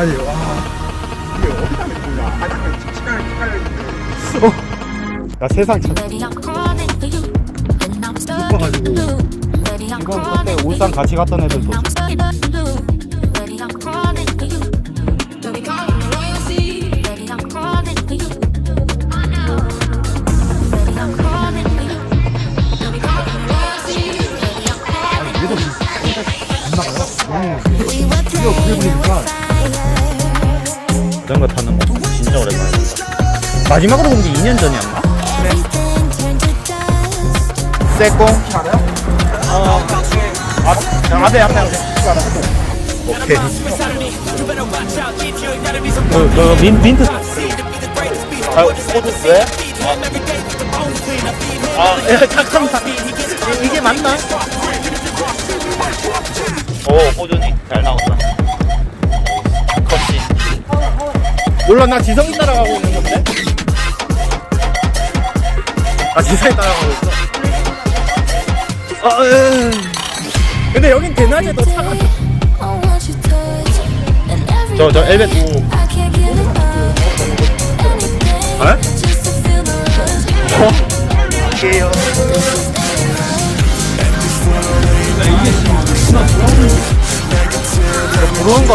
아니 와. 이게 어디다 맺는 거야 아니 약간 칙칙하게 헷갈려 있는데. 야 세상 참 이뻐가지고 이건 그때 울산 같이 갔던 애들도. 이거 그게 보니까 자전거 타는 모습 진짜 오랜만이다. 마지막으로 본 게 2년 전이었나? 쇠꽁? 어. 아, 자, 앞에, 앞에, 앞에. 오케이. 그, 그, 민, 민트. 아, 포드스에? 아, 야, 잠깐만. 이- 이게 맞나? 오, 호준이. 잘 나온다. 몰라 나 지성이 따라가고 있는 건데 아 지성이 따라가고 있어 아, 으. 근데 여긴 대낮에도 차가 저, 저 엘베 두 에? 어? 이게요 부러운 거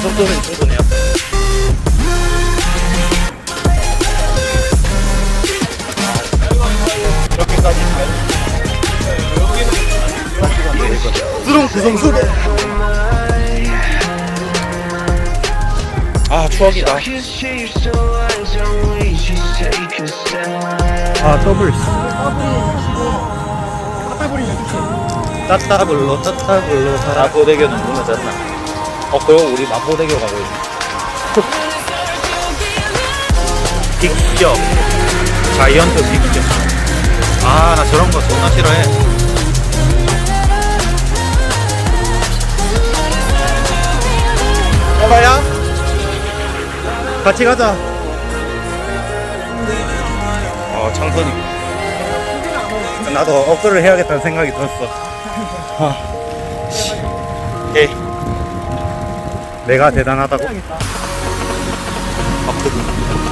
그 속도면 충분해요. 이렇게까지 수롱 구성 수롱 아 추억이다. 아 더블. 따따블로 따따블로 마포대교는 무너졌나 어 그리고 우리 마포대교 가고 있네 빅적 자이언트 빅적 아나 저런 거 존나 싫어해. 해봐야 같이 가자. 어 창선이. 나도 업글을 해야겠다는 생각이 들었어. 아, 내가 대단하다고? 바쁘군